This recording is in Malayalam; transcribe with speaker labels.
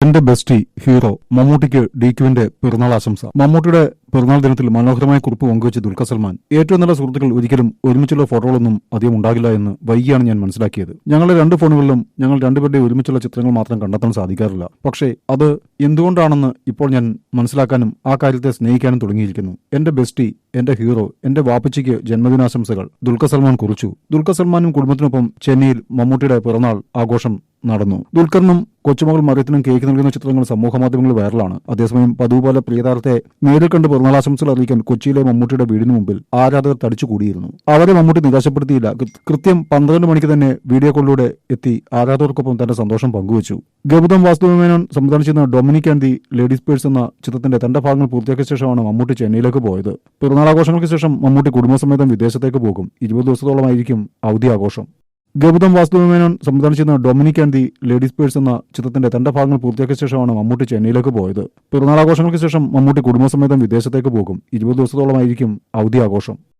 Speaker 1: എന്റെ ബെസ്റ്റി ഹീറോ മമ്മൂട്ടിക്ക് ഡി ഡിക്യുവിന്റെ പിറന്നാൾ ആശംസ. മമ്മൂട്ടിയുടെ പിറന്നാൾ ദിനത്തിൽ മനോഹരമായ കുറിപ്പ് പങ്കുവച്ച് ദുൽഖർ സൽമാൻ ഏറ്റവും നല്ല സുഹൃത്തുക്കൾ ഒരിക്കലും ഒരുമിച്ചുള്ള ഫോട്ടോകളൊന്നും അധികം ഉണ്ടാകില്ല എന്ന് വൈകിയാണ് ഞാൻ മനസ്സിലാക്കിയത്. ഞങ്ങളുടെ രണ്ട് ഫോണുകളിലും ഞങ്ങൾ രണ്ടുപേരുടെ ഒരുമിച്ചുള്ള ചിത്രങ്ങൾ മാത്രം കണ്ടെത്താൻ സാധിക്കാറില്ല. പക്ഷേ അത് എന്തുകൊണ്ടാണെന്ന് ഇപ്പോൾ ഞാൻ മനസ്സിലാക്കാനും ആ കാര്യത്തെ സ്നേഹിക്കാനും തുടങ്ങിയിരിക്കുന്നു. എന്റെ ബെസ്റ്റി എന്റെ ഹീറോ എന്റെ വാപ്പച്ചിക്ക് ജന്മദിനാശംസകൾ ദുൽഖർ സൽമാൻ കുറിച്ചു. ദുൽഖർ സൽമാനും കുടുംബത്തിനൊപ്പം ചെന്നൈയിൽ മമ്മൂട്ടിയുടെ പിറന്നാൾ ആഘോഷം നടന്നു. ദുൽഖറിനും കൊച്ചുമകൾ മറിയത്തിനും കേക്ക് നൽകുന്ന ചിത്രങ്ങൾ സമൂഹമാധ്യമങ്ങളിൽ വൈറലാണ്. അതേസമയം പതിവുപോലെ പ്രിയതാരത്തെ നേരിൽ കണ്ട് പിറന്നാളാശംസകൾ അറിയിക്കാൻ കൊച്ചിയിലെ മമ്മൂട്ടിയുടെ വീടിന് മുമ്പിൽ ആരാധകർ തടിച്ചുകൂടിയിരുന്നു അവരെ മമ്മൂട്ടി നിരാശപ്പെടുത്തിയില്ല. കൃത്യം പന്ത്രണ്ട് മണിക്ക് തന്നെ വീഡിയോ കോളിലൂടെ എത്തി ആരാധകർക്കൊപ്പം തന്റെ സന്തോഷം പങ്കുവച്ചു. ഗൗതം വാസുദേവമേനോൻ ചെയ്യുന്ന Dominic and the ladies purse എന്ന ചിത്രത്തിന്റെ തന്റെ ഭാഗങ്ങൾ പൂർത്തിയാക്കിയ ശേഷമാണ് മമ്മൂട്ടി ചെന്നൈയിലേക്ക് പോയത്. പിറന്നാളാഘോഷങ്ങൾക്ക് ശേഷം മമ്മൂട്ടി കുടുംബസമേതം വിദേശത്തേക്ക് പോകും. ഇരുപത് ദിവസത്തോളമായിരിക്കും അവധി ആഘോഷം ഗൗതം വാസുദേവമേനോൻ ചെയ്യുന്ന Dominic and the ladies purse എന്ന ചിത്രത്തിന്റെ തന്റെ ഭാഗങ്ങൾ പൂർത്തിയാക്കിയ ശേഷമാണ് മമ്മൂട്ടി ചെന്നൈയിലേക്ക് പോയത്. പിറന്നാളാഘോഷങ്ങൾക്ക് ശേഷം മമ്മൂട്ടി കുടുംബസമേതം വിദേശത്തേക്ക് പോകും. ഇരുപത് ദിവസത്തോളമായിരിക്കും അവധി ആഘോഷം